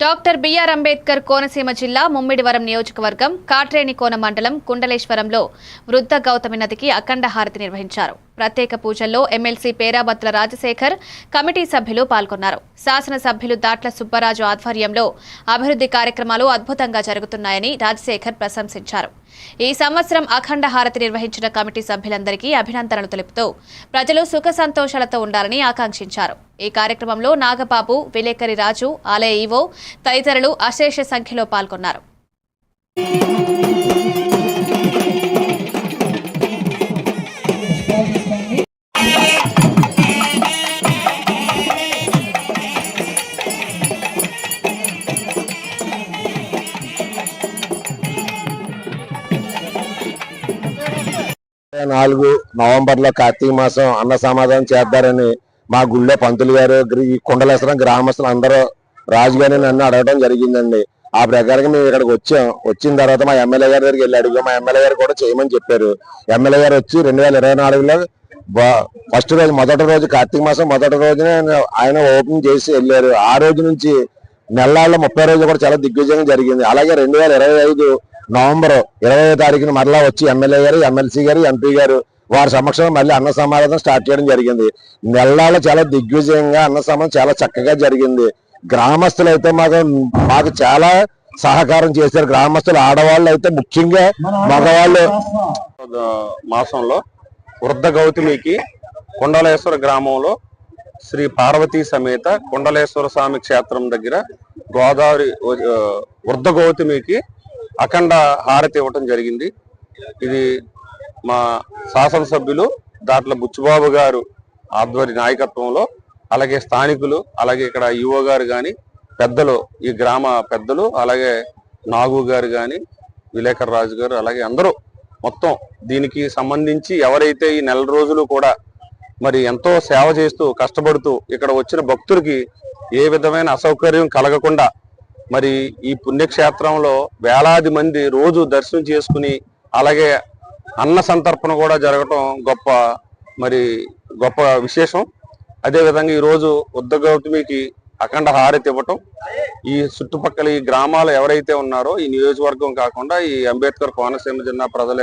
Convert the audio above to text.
Doctor BR Ambedkar Konaseema జిల్లా ముమ్మిడివరం నియోజకవర్గం కాట్రేనికోన మండలం కుండలేశ్వరంలో వృద్ధ గౌతమి నదికి అఖండ హారతి నిర్వహించారు. ప్రత్యేక పూజల్లో ఎమ్మెల్సీ పేరాబత్ల రాజశేఖర్ కమిటీ సభ్యులు పాల్గొన్నారు. శాసనసభ్యులు దాట్ల సుబ్బరాజు ఆధ్వర్యంలో అభివృద్ధి కార్యక్రమాలు అద్భుతంగా జరుగుతున్నాయని రాజశేఖర్ ప్రశంసించారు. ఈ సంవత్సరం అఖండ హారతి నిర్వహించిన కమిటీ సభ్యులందరికీ అభినందనలు తెలుపుతూ ప్రజలు సుఖ సంతోషాలతో ఉండాలని ఆకాంక్షించారు. ఈ కార్యక్రమంలో నాగబాబు విలేకరి రాజు ఆలయ ఈవో తదితరులు అశేష సంఖ్యలో పాల్గొన్నారు. నాలుగు నవంబర్లో కార్తీక మాసం అన్న సమాధానం చేద్దారని మా గుళ్ళో పంతులు గారు ఈ కుండలేశ్వరం గ్రామస్తులు అందరూ రాజుగారిని నన్ను అడగడం జరిగిందండి. ఆ ప్రకారంగా మేము ఇక్కడికి వచ్చాం. వచ్చిన తర్వాత మా ఎమ్మెల్యే గారి దగ్గరికి వెళ్ళి అడిగాం. మా ఎమ్మెల్యే గారు కూడా చేయమని చెప్పారు. ఎమ్మెల్యే గారు వచ్చి రెండు వేల ఇరవై నాలుగులో ఫస్ట్ రోజు మొదటి రోజు కార్తీక మాసం మొదటి రోజునే ఆయన ఓపెన్ చేసి వెళ్ళారు. ఆ రోజు నుంచి నెలల్లో ముప్పై రోజులు కూడా చాలా దిగ్విజయంగా జరిగింది. అలాగే రెండు వేల ఇరవై ఐదు నవంబర్ ఇరవై తారీఖున మరలా వచ్చి ఎమ్మెల్యే గారు ఎమ్మెల్సీ గారు ఎంపీ గారు వారి సమక్షంలో మళ్ళీ అన్న సమావేశం స్టార్ట్ చేయడం జరిగింది. నెల్లాలో చాలా దిగ్విజయంగా అన్న సమావేశం చాలా చక్కగా జరిగింది. గ్రామస్తులు అయితే మాకు మాకు చాలా సహకారం చేశారు. గ్రామస్తులు ఆడవాళ్ళు అయితే ముఖ్యంగా మగవాళ్ళు. మాసంలో వృద్ధ గౌతమికి కొండలేశ్వర గ్రామంలో శ్రీ పార్వతీ సమేత కొండలేశ్వర స్వామి క్షేత్రం దగ్గర గోదావరి వృద్ధ గౌతమికి అఖండ హారతి ఇవ్వటం జరిగింది. ఇది మా శాసనసభ్యులు దాంట్లో బుచ్చుబాబు గారు ఆధ్వర్య నాయకత్వంలో అలాగే స్థానికులు అలాగే ఇక్కడ యువ గారు కానీ పెద్దలు ఈ గ్రామ పెద్దలు అలాగే నాగు గారు కానీ విలేకర్ రాజు గారు అలాగే అందరూ మొత్తం దీనికి సంబంధించి ఎవరైతే ఈ నెల రోజులు కూడా మరి ఎంతో సేవ చేస్తూ కష్టపడుతూ ఇక్కడ వచ్చిన భక్తులకి ఏ విధమైన అసౌకర్యం కలగకుండా మరి ఈ పుణ్యక్షేత్రంలో వేలాది మంది రోజు దర్శనం చేసుకుని అలాగే అన్న సంతర్పణ కూడా జరగటం గొప్ప మరి గొప్ప విశేషం. అదేవిధంగా ఈరోజు ఈ రోజు ఉద్ద గౌతమికి అఖండ హారతి ఇవ్వటం. ఈ చుట్టుపక్కల ఈ గ్రామాలు ఎవరైతే ఉన్నారో ఈ నియోజకవర్గం కాకుండా ఈ అంబేద్కర్ కోనసీమ జిల్లా ప్రజలు